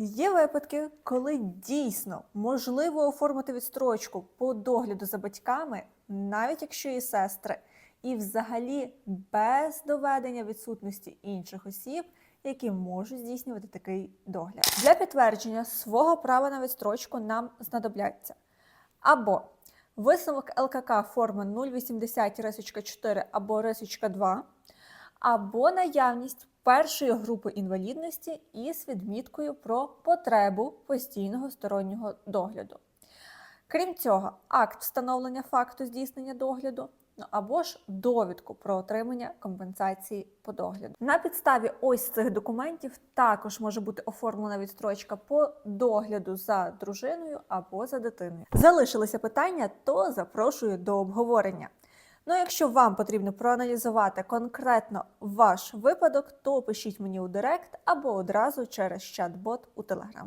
Є випадки, коли дійсно можливо оформити відстрочку по догляду за батьками, навіть якщо є сестри, і взагалі без доведення відсутності інших осіб, які можуть здійснювати такий догляд. Для підтвердження свого права на відстрочку нам знадобляться або висновок ЛКК форми 080-4 або рисочка 2, або наявність першої групи інвалідності із відміткою про потребу постійного стороннього догляду. Крім цього, акт встановлення факту здійснення догляду. Ну або ж довідку про отримання компенсації по догляду. На підставі ось цих документів також може бути оформлена відстрочка по догляду за дружиною або за дитиною. Залишилися питання, то запрошую до обговорення. Ну, якщо вам потрібно проаналізувати конкретно ваш випадок, то пишіть мені у Директ або одразу через чат-бот у Телеграм.